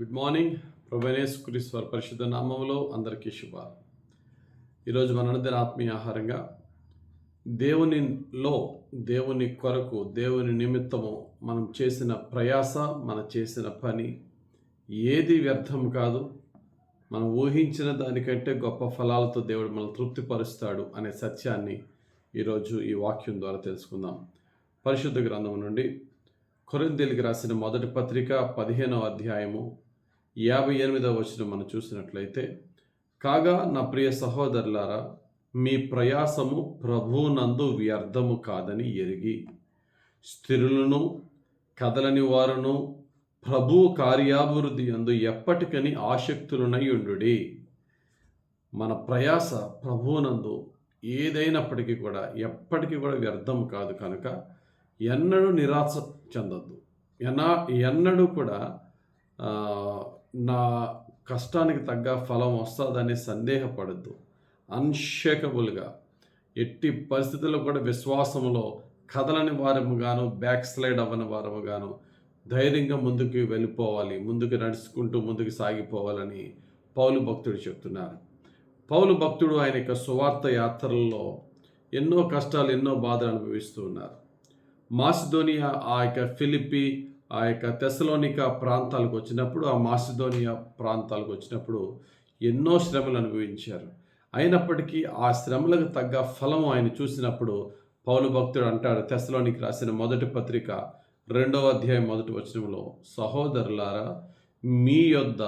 Good morning. ప్రభనేశ్ కురీశ్వర్ పరిశుద్ధ నామంలో అందరికీ శుభ ఈరోజు మన ఆత్మీయ ఆహారంగా దేవునిలో దేవుని కొరకు దేవుని నిమిత్తము మనం చేసిన ప్రయాస మనం చేసిన పని ఏది వ్యర్థం కాదు. మనం ఊహించిన దానికంటే గొప్ప ఫలాలతో దేవుడు మనల్ని తృప్తిపరుస్తాడు అనే సత్యాన్ని ఈరోజు ఈ వాక్యం ద్వారా తెలుసుకుందాం. పరిశుద్ధ గ్రంథం నుండి కొరిందేలికి రాసిన మొదటి పత్రిక పదిహేనవ అధ్యాయము యాభై ఎనిమిదవ వచనం మనం చూసినట్లయితే కాగా నా ప్రియ సహోదరులారా మీ ప్రయాసము ప్రభునందు వ్యర్థము కాదని ఎరిగి స్థిరులను కదలని వారును ప్రభు కార్యాభివృద్ధి అందు ఎప్పటికని ఆసక్తులునై ఉండుడి. మన ప్రయాస ప్రభువునందు ఏదైనప్పటికీ కూడా ఎప్పటికీ కూడా వ్యర్థం కాదు కనుక ఎన్నడూ నిరాశ చెందొద్దు. ఎనా ఎన్నడూ కూడా నా కష్టానికి తగ్గ ఫలం వస్తుందని సందేహపడద్దు. అన్షేకబుల్గా. ఎట్టి పరిస్థితుల్లో కూడా విశ్వాసంలో కదలని వారముగాను బ్యాక్ స్లైడ్ అవ్వని వారముగాను ధైర్యంగా ముందుకు వెళ్ళిపోవాలి. ముందుకు నడుచుకుంటూ ముందుకు సాగిపోవాలని పౌలు భక్తుడు చెప్తున్నారు. పౌలు భక్తుడు ఆయన యొక్క సువార్త యాత్రల్లో ఎన్నో కష్టాలు ఎన్నో బాధలు అనుభవిస్తూ ఉన్నారు. మాసిదోనియా ఆ యొక్క ఫిలిపి ఆ యొక్క తెసలోనిక ప్రాంతాలకు వచ్చినప్పుడు ఆ మాసిదోనియా ప్రాంతాలకు వచ్చినప్పుడు ఎన్నో శ్రమలు అనుభవించారు. అయినప్పటికీ ఆ శ్రమలకు తగ్గ ఫలం ఆయన చూసినప్పుడు పౌలు భక్తుడు అంటాడు తెసలోనికి రాసిన మొదటి పత్రిక రెండవ అధ్యాయం మొదటి వచనంలో సహోదరులారా మీ యొద్ద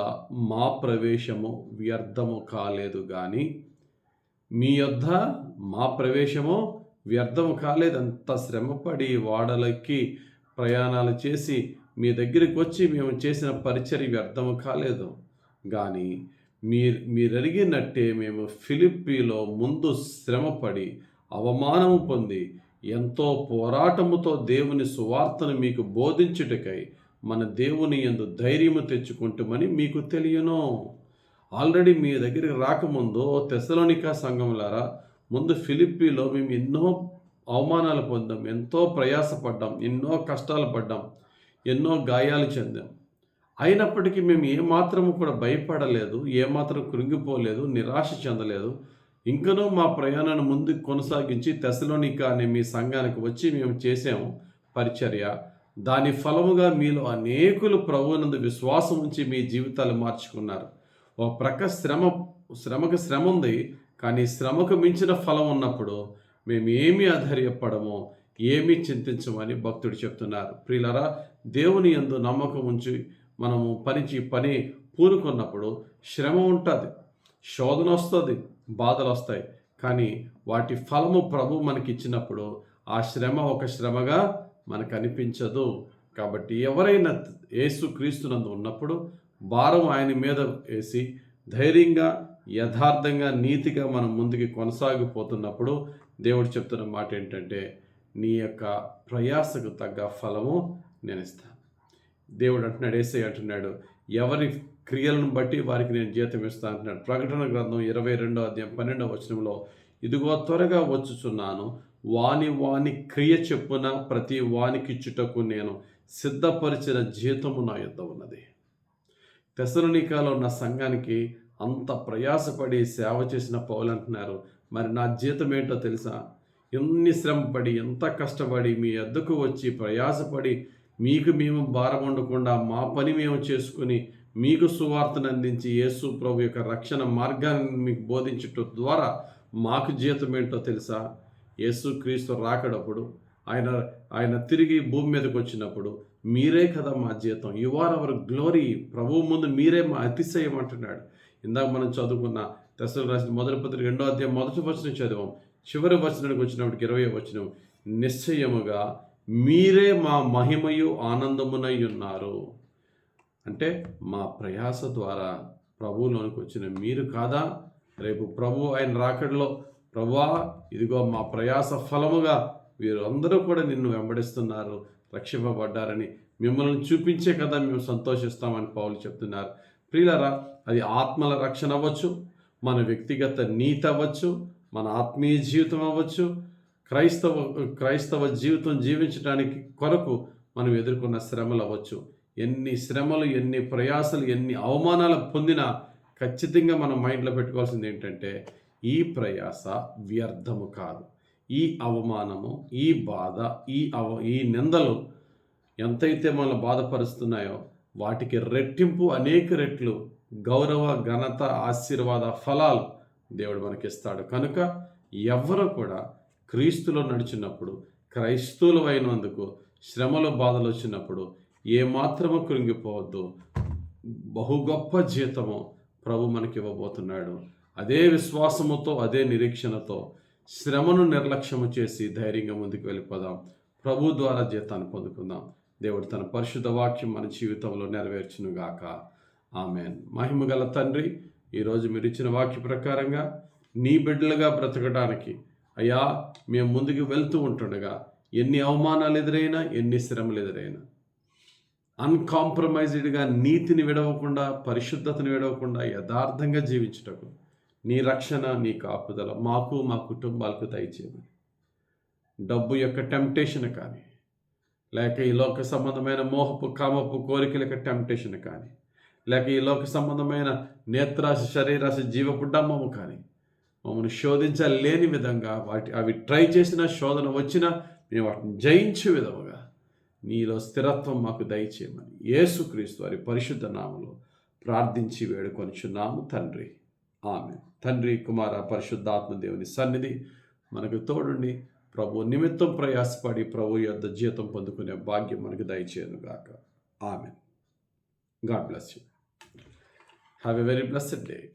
మా ప్రవేశము వ్యర్థము కాలేదు కానీ మీ యొద్ద మా ప్రవేశము వ్యర్థము కాలేదు అంత శ్రమపడి వాడలకి ప్రయాణాలు చేసి మీ దగ్గరికి వచ్చి మేము చేసిన పరిచర్య వ్యర్థము కాలేదు. కానీ మీరు మీరు అడిగినట్టే మేము ఫిలిప్పీలో ముందు శ్రమపడి అవమానము పొంది ఎంతో పోరాటముతో దేవుని సువార్తను మీకు బోధించుటకై మన దేవుని ఎందు ధైర్యము తెచ్చుకుంటామని మీకు తెలియను. ఆల్రెడీ మీ దగ్గరికి రాకముందు తెసలోనికా సంఘములారా ముందు ఫిలిప్పీలో మేము ఎన్నో అవమానాలు పొందాం. ఎంతో ప్రయాసపడ్డాం. ఎన్నో కష్టాలు పడ్డాం. ఎన్నో గాయాలు చెందాం. అయినప్పటికీ మేము ఏమాత్రము కూడా భయపడలేదు. ఏమాత్రం కృంగిపోలేదు. నిరాశ చెందలేదు. ఇంకనూ మా ప్రయాణాన్ని ముందుకు కొనసాగించి తెసలోనిక అనే మీ సంఘానికి వచ్చి మేము చేసాము పరిచర్య. దాని ఫలముగా మీలో అనేకులు ప్రభువునందు విశ్వాసం ఉంచి మీ జీవితాలు మార్చుకున్నారు. ఒక ప్రక్క శ్రమ శ్రమకు శ్రమ ఉంది. కానీ శ్రమకు మించిన ఫలం ఉన్నప్పుడు మేము ఏమీ ఆధైర్యపడము ఏమీ చింతించమని భక్తుడు చెప్తున్నారు. ప్రియులరా దేవుని యందు నమ్మకం ఉంచి మనము పనిచి పని పూనుకున్నప్పుడు శ్రమ ఉంటుంది శోధన వస్తుంది బాధలు వస్తాయి. కానీ వాటి ఫలము ప్రభు మనకి ఇచ్చినప్పుడు ఆ శ్రమ ఒక శ్రమగా మనకు అనిపించదు కాబట్టి ఎవరైనా యేసు క్రీస్తునందు ఉన్నప్పుడు భారం ఆయన మీద వేసి ధైర్యంగా యథార్థంగా నీతిగా మనం ముందుకు కొనసాగిపోతున్నప్పుడు దేవుడు చెప్తున్న మాట ఏంటంటే నీ యొక్క ప్రయాసకు తగ్గ ఫలము నేను ఇస్తాను దేవుడు అంటున్నాడు ఏసై అంటున్నాడు ఎవరి క్రియలను బట్టి వారికి నేను జీతం ఇస్తాను అంటున్నాడు. ప్రకటన గ్రంథం ఇరవై రెండో అధ్యాయం పన్నెండవ వచనంలో ఇదిగో త్వరగా వచ్చుచున్నాను వాని వాని క్రియ చెప్పున ప్రతి వానికిచ్చుటకు నేను సిద్ధపరిచిన జీతము నా యుద్ధం ఉన్నది. తెసలోనికాలో ఉన్న సంఘానికి అంత ప్రయాసపడి సేవ చేసిన పౌలు అంటున్నారు మరి నా జీతం ఏంటో తెలుసా? ఎన్ని శ్రమపడి ఎంత కష్టపడి మీ వద్దకు వచ్చి ప్రయాసపడి మీకు మేము భారం ఉండకుండా మా పని మేము చేసుకుని మీకు సువార్తను అందించి యేసు ప్రభు యొక్క రక్షణ మార్గాన్ని మీకు బోధించటం ద్వారా మాకు జీతం ఏంటో తెలుసా? యేసు క్రీస్తు రాకడప్పుడు ఆయన ఆయన తిరిగి భూమి మీదకి వచ్చినప్పుడు మీరే కదా మా జీతం. You are our glory. ప్రభువు ముందు మీరే మా అతిశయం అంటున్నాడు. ఇందాక మనం చదువుకున్న దసరా రాసిన మొదటి పత్రిక రెండో అధ్యాయం మొదటి వచనం చదివాం. చివరి వచనానికి వచ్చినప్పటికి ఇరవై వచనం. నిశ్చయముగా మీరే మా మహిమయు ఆనందమునై ఉన్నారు. అంటే మా ప్రయాస ద్వారా ప్రభువులోనికి వచ్చిన మీరు కాదా? రేపు ప్రభు ఆయన రాకడలో ప్రభువా ఇదిగో మా ప్రయాస ఫలముగా వీరందరూ కూడా నిన్ను వెంబడిస్తున్నారు రక్షింపబడ్డారని మిమ్మల్ని చూపించే కదా మేము సంతోషిస్తామని పౌలు చెప్తున్నారు. ప్రియులరా అది ఆత్మల రక్షణ అవ్వచ్చు మన వ్యక్తిగత నీతి అవ్వచ్చు మన ఆత్మీయ జీవితం అవ్వచ్చు క్రైస్తవ క్రైస్తవ జీవితం జీవించడానికి కొరకు మనం ఎదుర్కొన్న శ్రమలు అవ్వచ్చు. ఎన్ని శ్రమలు ఎన్ని ప్రయాసలు ఎన్ని అవమానాలు పొందినా ఖచ్చితంగా మనం మైండ్లో పెట్టుకోవాల్సింది ఏంటంటే ఈ ప్రయాస వ్యర్థము కాదు. ఈ అవమానము ఈ బాధ ఈ అవ ఈ నిందలు ఎంతైతే మనల్ని బాధపరుస్తున్నాయో వాటికి రెట్టింపు అనేక రెట్లు గౌరవ ఘనత ఆశీర్వాద ఫలాలు దేవుడు మనకిస్తాడు. కనుక ఎవరు కూడా క్రీస్తులో నడిచినప్పుడు క్రైస్తవులు అయినందుకు శ్రమలు బాధలు వచ్చినప్పుడు ఏమాత్రము కృంగిపోవద్దు. బహు గొప్ప జీతము ప్రభు మనకి ఇవ్వబోతున్నాడు. అదే విశ్వాసముతో అదే నిరీక్షణతో శ్రమను నిర్లక్ష్యము చేసి ధైర్యంగా ముందుకు వెళ్ళిపోదాం. ప్రభు ద్వారా జీతాన్ని పొందుకుందాం. దేవుడు తన పరిశుద్ధ వాక్యం మన జీవితంలో నెరవేర్చునుగాక. ఆమెన్. మహిమగల తండ్రి ఈరోజు మీరు ఇచ్చిన వాక్య ప్రకారంగా నీ బిడ్డలుగా బ్రతకడానికి అయ్యా మేము ముందుకు వెళ్తూ ఉంటుండగా ఎన్ని అవమానాలు ఎదురైనా ఎన్ని శ్రమలు ఎదురైనా. అన్కాంప్రమైజ్డ్గా నీతిని విడవకుండా పరిశుద్ధతను విడవకుండా యథార్థంగా జీవించుటకు నీ రక్షణ నీ కాపుదల మాకు మా కుటుంబాలకు దయచేయమని. డబ్బు యొక్క టెంప్టేషన్ కానీ లేక ఈ లోక సంబంధమైన మోహపు కామపు కోరికలకు టెంప్టేషన్ కానీ లేక ఈ లోక సంబంధమైన నేత్రాశ శరీరాశ జీవపు డమ్మము కానీ మమ్మల్ని శోధించలేని విధంగా వాటి అవి ట్రై చేసిన శోధన వచ్చినా మేము వాటిని జయించే విధముగా నీలో స్థిరత్వం మాకు దయచేయమని యేసుక్రీస్తు వారి పరిశుద్ధ నామలో ప్రార్థించి వేడుకొనిచున్నాము తండ్రి. ఆమె తండ్రి కుమార పరిశుద్ధాత్మ దేవుని సన్నిధి మనకు తోడుండి ప్రభు నిమిత్తం ప్రయాసపడి ప్రభు యొద్ద జీతం పొందుకునే భాగ్యం మనకు దయచేయను గాక. ఆమె God bless you. Have a very blessed day